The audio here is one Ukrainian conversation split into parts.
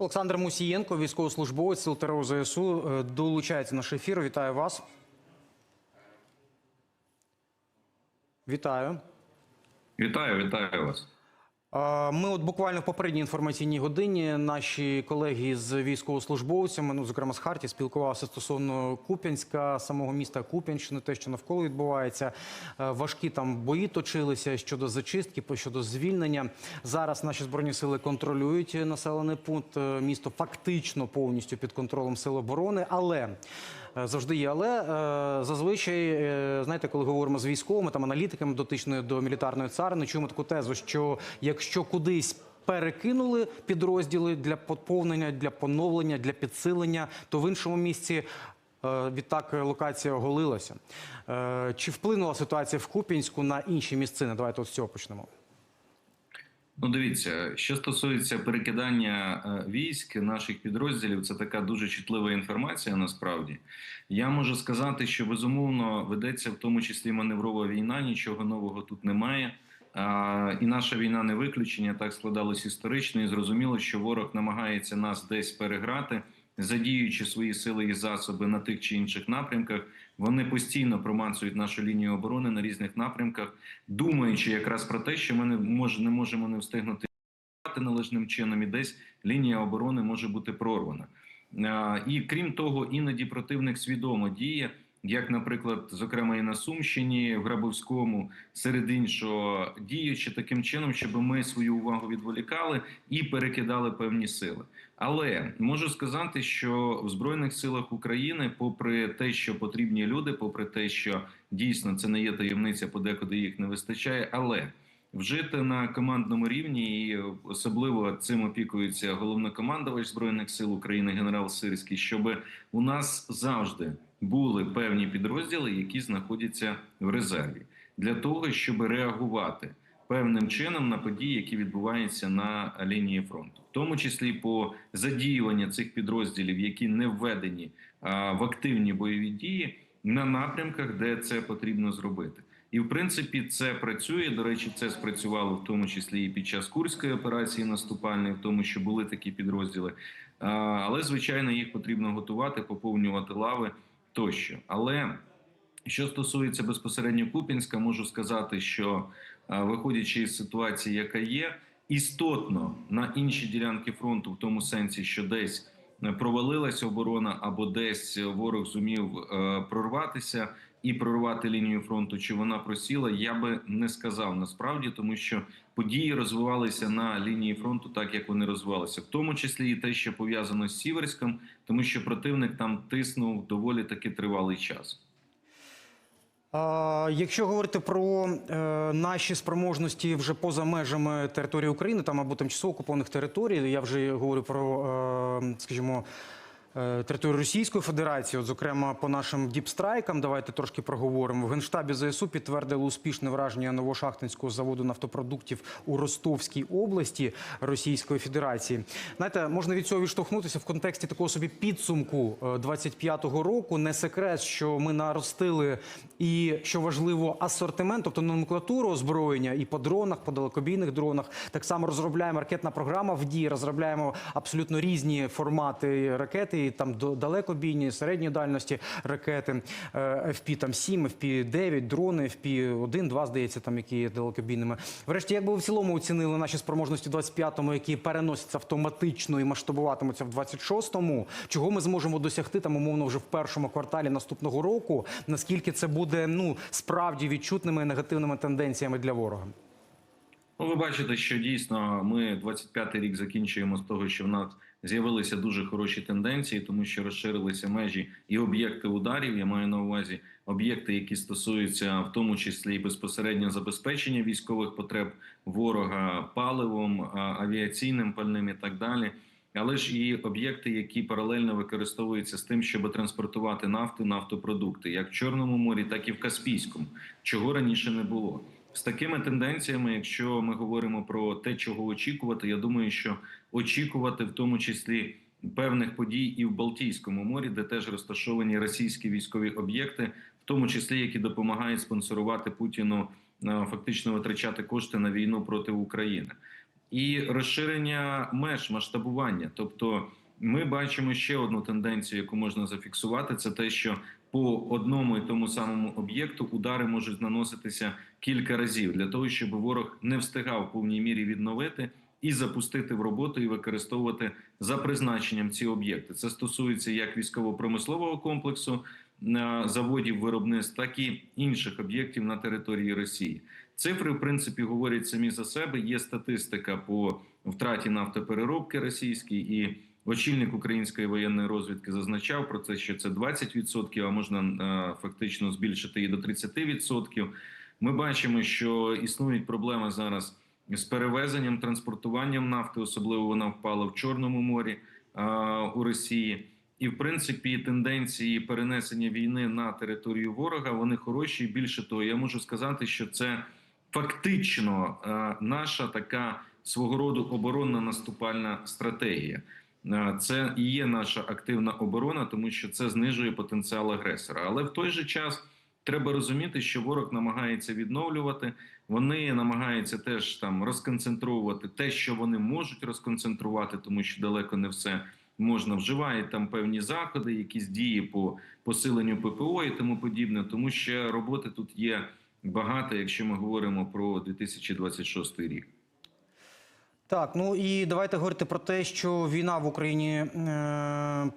Олександр Мусієнко, військовослужбовець Сил ТРО ЗСУ, е, долучається до ефір. Вітаю вас. Вітаю. Вітаю, вітаю вас. Ми от буквально в попередній інформаційній годині наші колеги з військовослужбовцями, ну зокрема з Харті, спілкувалися стосовно Куп'янська, самого міста Куп'янщини, те, що навколо відбувається. Е, Важкі там бої точилися щодо зачистки, щодо звільнення. Зараз наші збройні сили контролюють населений пункт. Е, Місто фактично повністю під контролем сил оборони, але. Е, Завжди є, але е, зазвичай, е, знаєте, коли говоримо з військовими там аналітиками дотичною до мілітарної царини, чуємо таку тезу, що якщо кудись перекинули підрозділи для поповнення, для поновлення, для підсилення, то в іншому місці. Відтак локація оголилася. Чи вплинула ситуація в Куп'янську на інші місцини? Давайте от з цього почнемо. Ну, дивіться, що стосується перекидання е, військ наших підрозділів, це така дуже чутлива інформація. Насправді я можу сказати, що безумовно ведеться в тому числі маневрова війна. Нічого нового тут немає. І наша війна не виключення. Так складалось історично, і зрозуміло, що ворог намагається нас десь переграти, задіюючи свої сили і засоби на тих чи інших напрямках. Вони постійно промацують нашу лінію оборони на різних напрямках, думаючи якраз про те, що ми не мож, не можемо не встигнути належним чином, і десь лінія оборони може бути прорвана. А, І крім того, іноді противник свідомо діє, як, наприклад, зокрема і на Сумщині, в Грабовському, серед іншого, діючи таким чином, щоб ми свою увагу відволікали і перекидали певні сили. Але можу сказати, що в збройних силах України, попри те, що потрібні люди, попри те, що дійсно це не є таємниця, подекуди їх не вистачає, але вжити на командному рівні, і особливо цим опікується головнокомандувач збройних сил України генерал Сирський, щоб у нас завжди були певні підрозділи, які знаходяться в резерві, для того, щоб реагувати певним чином на події, які відбуваються на лінії фронту, в тому числі по задіюванню цих підрозділів, які не введені в активні бойові дії на напрямках, де це потрібно зробити. І в принципі це працює. До речі, це спрацювало в тому числі і під час курської операції наступальної, в тому, що були такі підрозділи. Але звичайно, їх потрібно готувати, поповнювати лави тощо. Але що стосується безпосередньо Купінська, можу сказати, що виходячи із ситуації, яка є, істотно на інші ділянки фронту, в тому сенсі, що десь провалилася оборона, або десь ворог зумів е, прорватися і прорвати лінію фронту, чи вона просіла, я би не сказав насправді, тому що події розвивалися на лінії фронту, так як вони розвивалися, в тому числі і те, що пов'язано з Сіверськом, тому що противник там тиснув доволі таки тривалий час. Якщо говорити про е, наші спроможності вже поза межами території України, там або тимчасово окупованих територій, я вже говорю про, е, скажімо, територію Російської Федерації, от, зокрема по нашим діпстрайкам, давайте трошки проговоримо. В Генштабі ЗСУ підтвердили успішне враження новошахтинського заводу нафтопродуктів у Ростовській області Російської Федерації. Знаєте, можна від цього відштовхнутися в контексті такого собі підсумку е, 25-го року. Не секрет, що ми наростили і що важливо, асортимент, тобто номенклатуру озброєння і по дронах, по далекобійних дронах. Так само розробляємо ракетна програма в дії, розробляємо абсолютно різні формати ракети, і там далекобійні, середньої дальності ракети, е, FP там 7, FP 9, дрони, FP 1, 2, здається, там які є далекобійними. Врешті, як би ви в цілому оцінили наші спроможності в 25-му, які переносяться автоматично і масштабуватимуться в 26-му, чого ми зможемо досягти там умовно вже в першому кварталі наступного року? Наскільки це буде ну справді відчутними негативними тенденціями для ворога? Ну, ви бачите, що дійсно ми 25-й рік закінчуємо з того, що в нас з'явилися дуже хороші тенденції, тому що розширилися межі і об'єкти ударів. Я маю на увазі об'єкти, які стосуються в тому числі і безпосередньо забезпечення військових потреб ворога паливом, авіаційним пальним і так далі. Але ж і об'єкти, які паралельно використовуються з тим, щоб транспортувати нафту, нафтопродукти, як в Чорному морі, так і в Каспійському, чого раніше не було. З такими тенденціями, якщо ми говоримо про те, чого очікувати, я думаю, що очікувати в тому числі певних подій і в Балтійському морі, де теж розташовані російські військові об'єкти, в тому числі які допомагають спонсорувати Путіну е, фактично витрачати кошти на війну проти України. і розширення меж масштабування. Тобто, ми бачимо ще одну тенденцію, яку можна зафіксувати: це те, що по одному і тому самому об'єкту удари можуть наноситися кілька разів для того, щоб ворог не встигав в повній мірі відновити і запустити в роботу і використовувати за призначенням ці об'єкти. Це стосується як військово-промислового комплексу е, заводів виробництв, так і інших об'єктів на території Росії. Цифри, в принципі, говорять самі за себе. Є статистика по втраті нафтопереробки російській, і очільник української воєнної розвідки зазначав про це, що це 20%, а можна е, фактично збільшити і до 30%. Ми бачимо, що існують проблеми зараз з перевезенням, транспортуванням нафти, особливо вона впала в Чорному морі у Росії. І в принципі тенденції перенесення війни на територію ворога вони хороші. Більше того, я можу сказати, що це фактично е, наша така свого роду оборонна наступальна стратегія. Е, Це і є наша активна оборона, тому що це знижує потенціал агресора. Але в той же час треба розуміти, що ворог намагається відновлювати. Вони намагаються теж там розконцентровувати те, що вони можуть розконцентрувати, тому що далеко не все можна вживають там певні заходи, якісь дії по посиленню ППО і тому подібне. Тому що роботи тут є багато, якщо ми говоримо про 2026 рік. Так, ну і давайте говорити про те, що війна в Україні. Е-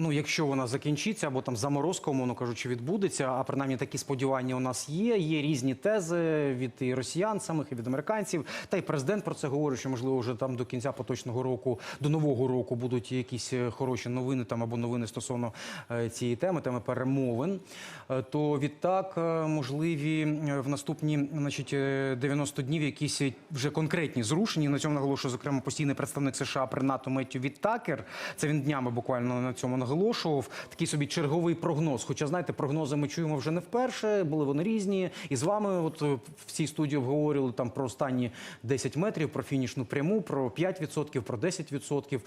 Ну, якщо вона закінчиться, або там заморозка, умовно кажучи, відбудеться, а принаймні такі сподівання у нас є. Є різні тези від і росіян самих, і від американців. Та й президент про це говорить, що можливо вже там до кінця поточного року, до нового року будуть якісь е, хороші новини там або новини стосовно е, цієї теми, теми перемовин. Е, То відтак можливі в наступні, значить, е, 90 днів якісь вже конкретні зрушення. На цьому наголошує зокрема постійний представник США при НАТО Меттю Віттакер. Це він днями буквально на цьому наголошував. Такий собі черговий прогноз. Хоча, знаєте, прогнози ми чуємо вже не вперше, були вони різні. І з вами, от е, в цій студії обговорювали там про останні 10 метрів, про фінішну пряму, про 5%, про 10%.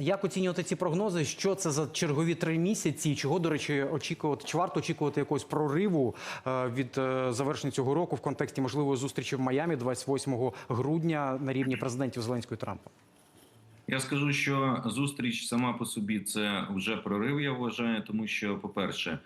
Як оцінювати ці прогнози? Що це за чергові три місяці? Чого, до речі, очікувати? Чи варто очікувати якогось прориву е, від е, завершення цього року в контексті можливої зустрічі в Майамі 28 грудня на рівні президентів Зеленського і Трампа? Я скажу, що зустріч сама по собі це вже прорив. Я вважаю, тому що, по-перше,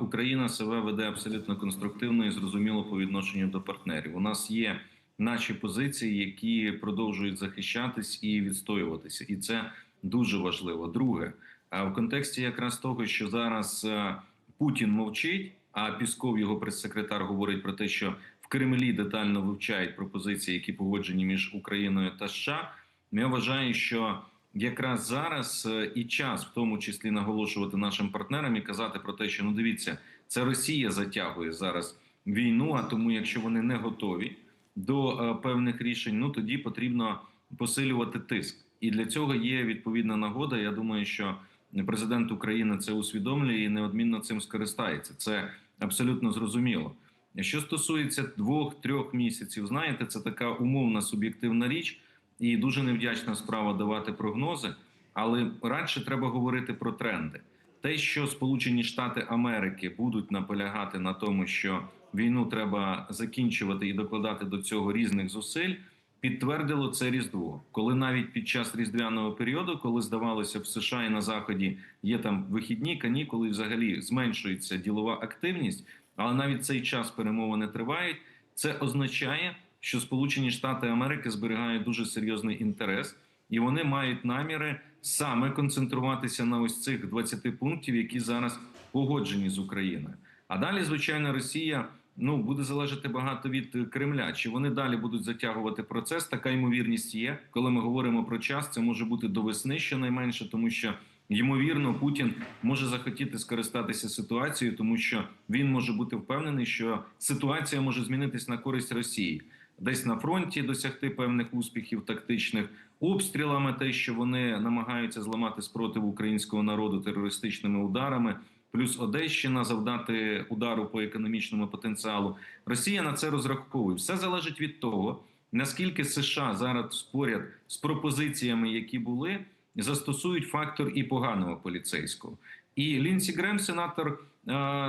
Україна себе веде абсолютно конструктивно і зрозуміло по відношенню до партнерів. У нас є наші позиції, які продовжують захищатись і відстоюватися, і це дуже важливо. Друге, а в контексті якраз того, що зараз е, Путін мовчить, а Пісков, його прес-секретар, говорить про те, що в Кремлі детально вивчають пропозиції, які погоджені між Україною та США. Я вважаю, що якраз зараз е, і час, в тому числі наголошувати нашим партнерам і казати про те, що ну дивіться, це Росія затягує зараз війну. А тому, якщо вони не готові до е, певних рішень, ну тоді потрібно посилювати тиск. І для цього є відповідна нагода. Я думаю, що президент України це усвідомлює і неодмінно цим скористається. Це абсолютно зрозуміло. Що стосується двох-трьох місяців, знаєте, це така умовна суб'єктивна річ і дуже невдячна справа давати прогнози, але радше треба говорити про тренди. Те, що Сполучені Штати Америки будуть наполягати на тому, що війну треба закінчувати і докладати до цього різних зусиль, підтвердило це різдво, коли навіть під час різдвяного періоду, коли здавалося в США і на заході є там вихідні канікули, взагалі зменшується ділова активність, але навіть цей час перемовини тривають. Це означає, що Сполучені Штати Америки зберігають дуже серйозний інтерес, і вони мають наміри саме концентруватися на ось цих 20 пунктів, які зараз погоджені з Україною. А далі, звичайно, Росія ну буде залежати багато від Кремля. Чи вони далі будуть затягувати процес? Така ймовірність є. Коли ми говоримо про час, це може бути до весни щонайменше, тому що. Ймовірно, Путін може захотіти скористатися ситуацією, тому що він може бути впевнений, що ситуація може змінитись на користь Росії, десь на фронті досягти певних успіхів тактичних обстрілами, те, що вони намагаються зламати спротив українського народу терористичними ударами, плюс Одещина завдати удару по економічному потенціалу. Росія на це розраховує. Все залежить від того, наскільки США зараз споряд з пропозиціями, які були застосують фактор і поганого поліцейського. І Лінсі Грем, сенатор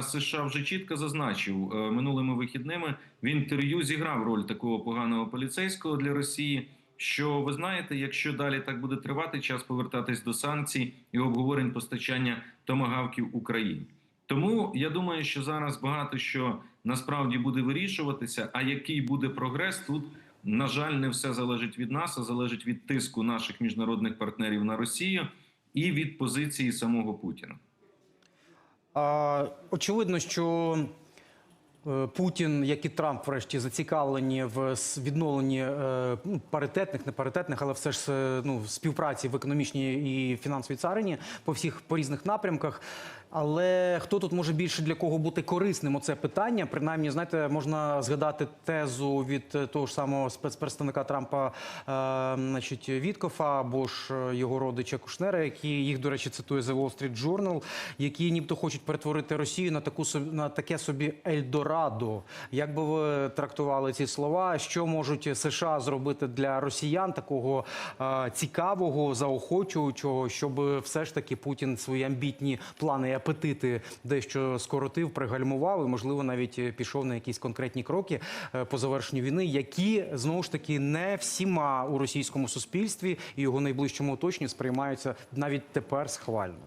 США, вже чітко зазначив е, минулими вихідними в інтерв'ю зіграв роль такого поганого поліцейського для Росії, що ви знаєте, якщо далі так буде тривати, час повертатись до санкцій і обговорень постачання томагавків Україні. Тому я думаю, що зараз багато що насправді буде вирішуватися. А який буде прогрес тут? На жаль, не все залежить від нас, а залежить від тиску наших міжнародних партнерів на Росію і від позиції самого Путіна. А, очевидно, що е, Путін, як і Трамп, врешті зацікавлені в відновленні е, ну, паритетних, не паритетних, але все ж ну, співпраці в економічній і фінансовій царині по всіх по різних напрямках. Але хто тут може більше для кого бути корисним? Оце питання. Принаймні, знаєте, можна згадати тезу від е, того ж самого спецпредставника Трампа, е, значить, Віткофа або ж е, його родича Кушнера, які їх, до речі, цитує The Wall Street Journal, які нібито хочуть перетворити Росію на таку на таке собі Ельдорадо. Як би ви трактували ці слова? Що можуть США зробити для росіян такого е, цікавого, заохочуючого, щоб все ж таки Путін свої амбітні плани апетити дещо скоротив, пригальмував і, можливо, навіть пішов на якісь конкретні кроки е, по завершенню війни, які знову ж таки не всіма у російському суспільстві і його найближчому оточенні сприймаються навіть тепер схвально.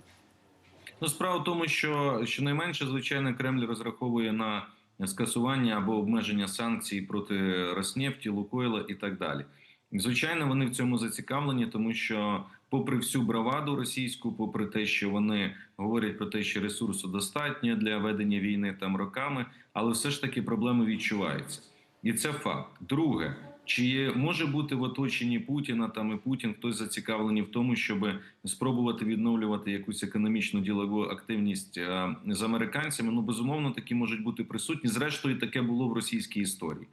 Ну, справа в тому, що щонайменше, звичайно, Кремль розраховує на скасування або обмеження санкцій проти Роснефті, Лукойла і так далі. Звичайно, вони в цьому зацікавлені, тому що, попри всю браваду російську, попри те, що вони говорять про те, що ресурсу достатньо для ведення війни там роками, але все ж таки проблеми відчуваються, і це факт. Друге. Чи може бути в оточенні Путіна там і Путін хтось зацікавлений в тому, щоб спробувати відновлювати якусь економічну ділову активність е, з американцями? Ну безумовно, такі можуть бути присутні. Зрештою, таке було в російській історії.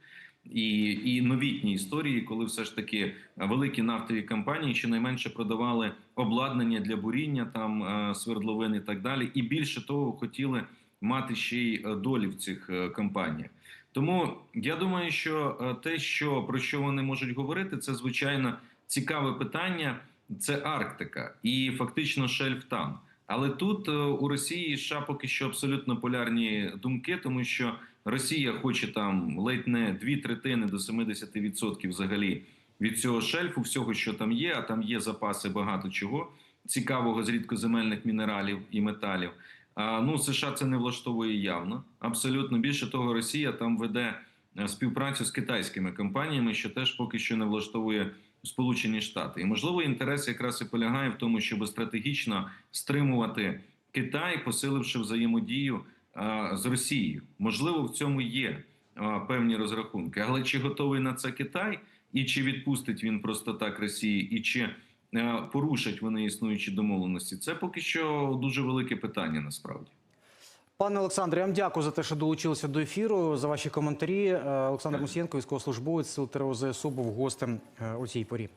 І, і новітній історії, коли все ж таки великі нафтові компанії щонайменше продавали обладнання для буріння, там е, свердловин і так далі, і більше того, хотіли мати ще й е, долі в цих е, компаніях. Тому я думаю, що те, що про що вони можуть говорити, це звичайно цікаве питання. Це Арктика і фактично шельф там. Але тут у Росії і США поки що абсолютно полярні думки, тому що Росія хоче там ледь не дві третини до 70% взагалі від цього шельфу, всього, що там є. А там є запаси багато чого цікавого з рідкоземельних мінералів і металів. А, ну, США це не влаштовує явно. Абсолютно більше того, Росія там веде е, співпрацю з китайськими компаніями, що теж поки що не влаштовує Сполучені Штати. І можливо, інтерес якраз і полягає в тому, щоб стратегічно стримувати Китай, посиливши взаємодію з Росією. Можливо, в цьому є певні розрахунки, але чи готовий на це Китай, і чи відпустить він просто так Росії, і чи е, порушать вони існуючі домовленості? Це поки що дуже велике питання насправді. Пане Олександре, я вам дякую за те, що долучилися до ефіру, за ваші коментарі. Е, Олександр Мусієнко, військовослужбовець Сил ТРО ЗСУ, був гостем е, у цій порі.